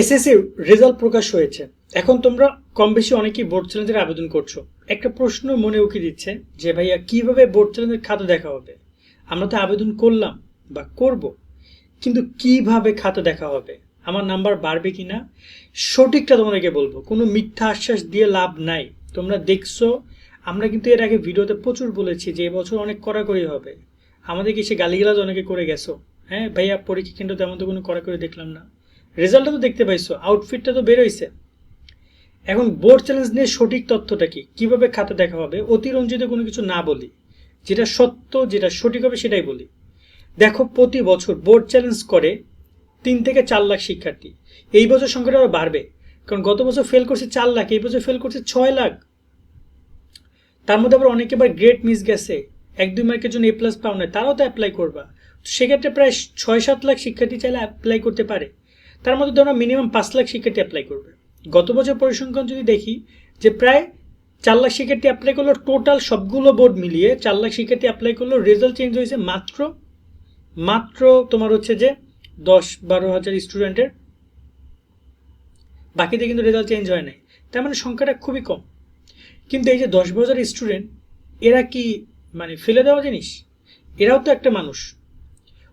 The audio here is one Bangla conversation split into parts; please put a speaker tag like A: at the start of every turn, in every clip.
A: এসএসসি রেজাল্ট প্রকাশ হয়েছে। এখন তোমরা কম বেশি অনেকেই বোর্ড চ্যালেঞ্জের আবেদন করছ। একটা প্রশ্ন মনে উকি দিচ্ছে যে, ভাইয়া, কীভাবে বোর্ড চ্যালেঞ্জের খাতা দেখা হবে? আমরা তো আবেদন করলাম বা করব, কিন্তু কীভাবে খাতা দেখা হবে? আমার নাম্বার বাড়বে কি না সঠিকটা তোমাদেরকে বলব। কোনো মিথ্যা আশ্বাস দিয়ে লাভ নাই। তোমরা দেখছ, আমরা কিন্তু এর আগে ভিডিওতে প্রচুর বলেছি যে, এবছর অনেক কড়াকড়ি হবে। আমাদেরকে সে গালিগালাজ অনেকে করে গেছো? হ্যাঁ ভাইয়া, পরীক্ষা কেন্দ্র তেমন তো কোনো কড়াকড়ি দেখলাম না। রেজাল্টটা তো দেখতে পাইছো আউটফিটটা তো বেরোইছে এখন বোর্ড চ্যালেঞ্জ নিয়ে সঠিক তথ্যটা কি? কীভাবে খাতা দেখা হবে? অতিরঞ্জিত কোনো কিছু না বলি। যেটা সত্য, যেটা সঠিক হবে সেটাই বলি। দেখো, প্রতি বছর বোর্ড চ্যালেঞ্জ করে তিন থেকে চার লাখ শিক্ষার্থী। এই বছর সংখ্যাটা আরও বাড়বে। কারণ গত বছর ফেল করছে চার লাখ, এই বছর ফেল করছে ছয় লাখ। তার মধ্যে আবার অনেকে আবার গ্রেড মিস গেছে। এক, দুই মার্কের জন্য এ প্লাস পাও না তারাও তো অ্যাপ্লাই করবা। সেক্ষেত্রে প্রায় ছয়, সাত লাখ শিক্ষার্থী চাইলে অ্যাপ্লাই করতে পারে। তার মধ্যে ধরো মিনিমাম পাঁচ লাখ শিক্ষার্থী অ্যাপ্লাই করবে। গত বছর পরিসংখ্যান যদি দেখি, যে প্রায় চার লাখ শিক্ষার্থী অ্যাপ্লাই করল টোটাল সবগুলো বোর্ড মিলিয়ে চার লাখ শিক্ষার্থী অ্যাপ্লাই করল রেজাল্ট চেঞ্জ হয়েছে মাত্র মাত্র তোমার হচ্ছে যে দশ বারো হাজার স্টুডেন্টের বাকিতে কিন্তু রেজাল্ট চেঞ্জ হয় নাই। তার মানে সংখ্যাটা খুবই কম। কিন্তু এই যে দশ বারো হাজার স্টুডেন্ট এরা কি মানে ফেলে দেওয়া জিনিস? এরাও তো একটা মানুষ।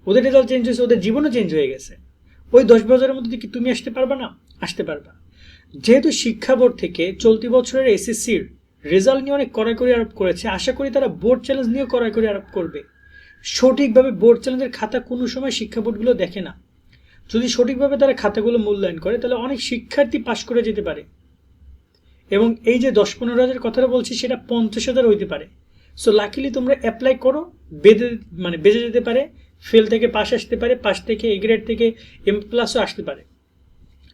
A: ওদের রেজাল্ট চেঞ্জ হয়েছে, ওদের জীবনও চেঞ্জ হয়ে গেছে। ওই দশ বছরের মধ্যে কি তুমি আসতে পারবা না? আসতে পারবা। যেহেতু শিক্ষা বোর্ড থেকে চলতি বছরের এসএসসির রেজাল্ট নিয়ে অনেক কড়াকড়ি আরোপ করেছে, আশা করি তারা বোর্ড চ্যালেঞ্জ নিয়েও কড়াকড়ি আরোপ করবে। সঠিকভাবে বোর্ড চ্যালেঞ্জের খাতা কোনো সময় শিক্ষা বোর্ডগুলো দেখে না। যদি সঠিকভাবে তারা খাতাগুলো মূল্যায়ন করে, তাহলে অনেক শিক্ষার্থী পাশ করে যেতে পারে। এবং এই যে দশ পনেরো হাজার কথাটা বলছি, সেটা পঞ্চাশ হাজার হইতে পারে। সো লাকিলি তোমরা অ্যাপ্লাই করো, বেঁধে মানে বেঁচে যেতে পারে ফেল থেকে পাস আসতে পারে পাস থেকে এ গ্রেড থেকে এম প্লাসও আসতে পারে।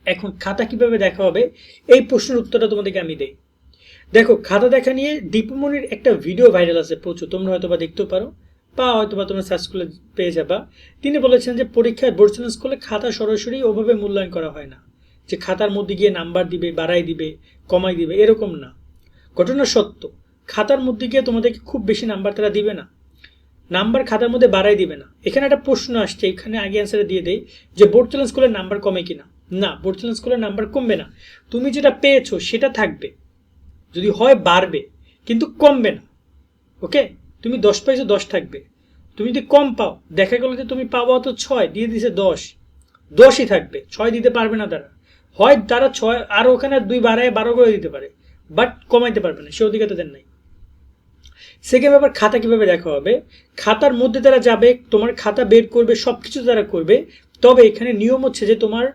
A: এখন খাতা কীভাবে দেখা হবে? এই প্রশ্নের উত্তরটা তোমাদেরকে আমি দেই। দেখো, খাতা দেখা নিয়ে দীপমণির একটা ভিডিও ভাইরাল আছে প্রচুর, তোমরা হয়তো বা দেখতেও পারো, বা হয়তো বা তোমরা সার্চ করলে পেয়ে যাবা। তিনি বলেছেন যে, পরীক্ষায় চ্যালেঞ্জ করলে খাতা সরাসরি ওভাবে মূল্যায়ন করা হয় না। যে খাতার মধ্যে গিয়ে নাম্বার দিবে, বাড়াই দিবে, কমাই দিবে, এরকম না। ঘটনা সত্য। খাতার মধ্যে গিয়ে তোমাদেরকে খুব বেশি নাম্বার তারা দিবে না। নাম্বার খাতার মধ্যে বাড়াই দিবে না। এখানে একটা প্রশ্ন আসছে, এখানে আগে অ্যান্সারে দিয়ে দেয় যে বোর্ড করলে নাম্বার কমে কিনা? না বোর্ড চ্যালেঞ্জ করলে নাম্বার কমবে না। তুমি যেটা পেয়েছ সেটা থাকবে। যদি হয়, বাড়বে, কিন্তু কমবে না। ওকে তুমি দশ পাইছো দশ থাকবে। তুমি যদি কম পাও, দেখা গেলো যে তুমি পাবো তো ছয়, দিয়ে দিছে দশ। দশই থাকবে, ছয় দিতে পারবে না তারা। হয় তারা ছয়, আর ওখানে দুই বাড়ায় বারো করে দিতে পারে বাট কমাইতে পারবে না, সে অধিকার তাদের নাই। সেকেন্ড ব্যাপার, খাতা কীভাবে দেখা হবে? খাতার মধ্যে তারা যাবে, তোমার খাতা বের করবে সব কিছু তারা করবে। তবে এখানে নিয়ম হচ্ছে যে তোমার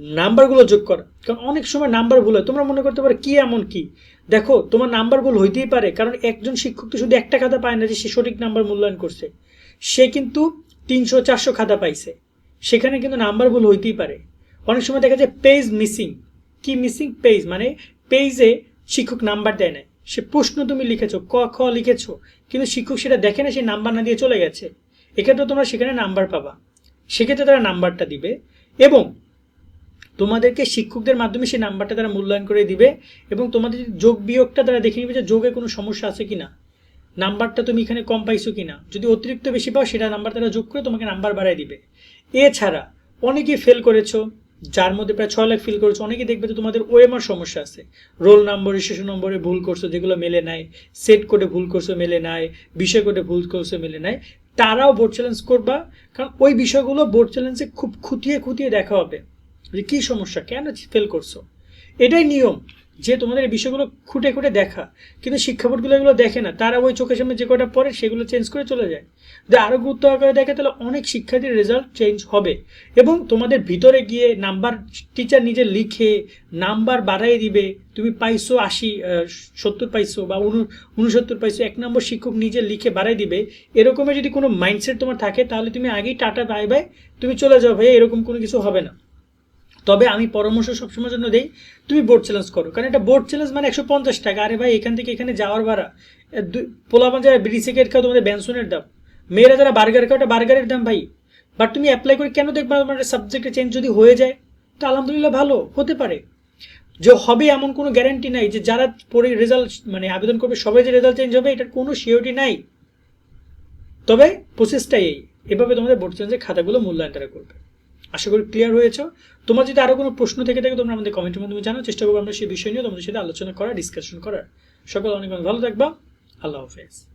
A: নাম্বারগুলো যোগ করা। কারণ অনেক সময় নাম্বার ভুল হয়। তোমরা মনে করতে পারো কি, এমন কি? দেখো, তোমার নাম্বার ভুল হইতেই পারে। কারণ একজন শিক্ষক তো শুধু একটা খাতা পায় না যে সে সঠিক নাম্বার মূল্যায়ন করছে। সে কিন্তু তিনশো, চারশো খাতা পাইছে। সেখানে কিন্তু নাম্বার ভুল হইতেই পারে। অনেক সময় দেখা যায় পেজ মিসিং কি মিসিং পেজ মানে পেজে শিক্ষক নাম্বার দেয় না সে প্রশ্ন তুমি লিখেছো, ক, খ লিখেছো, কিন্তু শিক্ষক সেটা দেখে না সেই নাম্বার না দিয়ে চলে গেছে। এক্ষেত্রে তোমরা সেখানে নাম্বার পাবা। সেক্ষেত্রে তারা নাম্বারটা দিবে এবং তোমাদেরকে শিক্ষকদের মাধ্যমে সেই নাম্বারটা তারা মূল্যায়ন করে দিবে এবং তোমাদের যোগ বিয়োগটা তারা দেখে নিবে যে যোগে কোনো সমস্যা আছে কি না নাম্বারটা তুমি এখানে কম পাইছো কি না যদি অতিরিক্ত বেশি পাও, সেটা নাম্বার তারা যোগ করে তোমাকে নাম্বার বাড়ায় দিবে। এছাড়া অনেকেই ফেল করেছ। যার মধ্যে প্রায় ছয় লাখ ফিল করেছ অনেকে দেখবে যে তোমাদের ওএমআর সমস্যা আছে। রোল নম্বরে শিশু নম্বরে ভুল করছ, যেগুলো মেলে নাই সেট কোডে ভুল করছ, মেলে নাই, বিষয় কোডে ভুল করছ, মেলে নাই, তারাও বোর্ড চ্যালেঞ্জ করবা, কারণ ওই বিষয়গুলো বোর্ড চ্যালেঞ্জে খুব খুঁটিয়ে খুঁটিয়ে দেখা হবে যে কী সমস্যা, কেন ফেল করছ? এটাই নিয়ম। যে তোমাদের এই বিষয়গুলো খুঁটে খুঁটে দেখা, কিন্তু শিক্ষা বোর্ডগুলো এগুলো দেখে না, তারা ওই চোখের সামনে যে কটা পড়ে সেগুলো চেঞ্জ করে চলে যায়। যদি আরও গুরুত্ব আকারে দেখে, তাহলে অনেক শিক্ষার্থীর রেজাল্ট চেঞ্জ হবে। এবং তোমাদের ভিতরে গিয়ে নাম্বার টিচার নিজে লিখে নাম্বার বাড়াই দিবে, তুমি পাইছো আশি সত্তর পাইছো বা উনসত্তর পাইছো, এক নম্বর শিক্ষক নিজে লিখে বাড়াই দিবে এরকমের যদি কোনো মাইন্ডসেট তোমার থাকে, তাহলে তুমি আগেই টাটা বাই বাই তুমি চলে যাও ভাই এরকম কোনো কিছু হবে না। তবে আমি পরামর্শ সবসময়ের জন্য দেই, তুমি বোর্ড চ্যালেঞ্জ করো। কারণ এটা বোর্ড চ্যালেঞ্জ মানে একশো পঞ্চাশ টাকা। আরে ভাই, এখান থেকে এখানে যাওয়ার ভাড়া। পোলাপান যারা বিড়ি সিগারেট খাও, তোমাদের ব্যানসনের দাম। মেয়েরা যারা বার্গার খাও ওটা বার্গারের দাম ভাই। বাট তুমি অ্যাপ্লাই করে কেন দেখবে আমার সাবজেক্টে চেঞ্জ যদি হয়ে যায়? তো আলহামদুলিল্লাহ ভালো, হতে পারে। যে হবে এমন কোনো গ্যারান্টি নাই যে যারা পরে রেজাল্ট মানে আবেদন করবে, সবাই যে রেজাল্ট চেঞ্জ হবে, এটার কোনো সিওরিটি নাই। তবে প্রসেসটাই এই। এভাবে তোমাদের বোর্ড চ্যালেঞ্জের খাতাগুলো মূল্যায়ন তারা করবে। আশা করি ক্লিয়ার হয়েছে। তোমার যদি আরও কোনো প্রশ্ন থেকে থাকে, তোমরা আমাদের কমেন্টের মাধ্যমে জানার চেষ্টা করব আমরা সেই বিষয় নিয়ে তোমাদের সাথে আলোচনা করা ডিসকাশন করার। সকল অনেক অনেক ভালো থাকবা। আল্লাহ হাফেজ।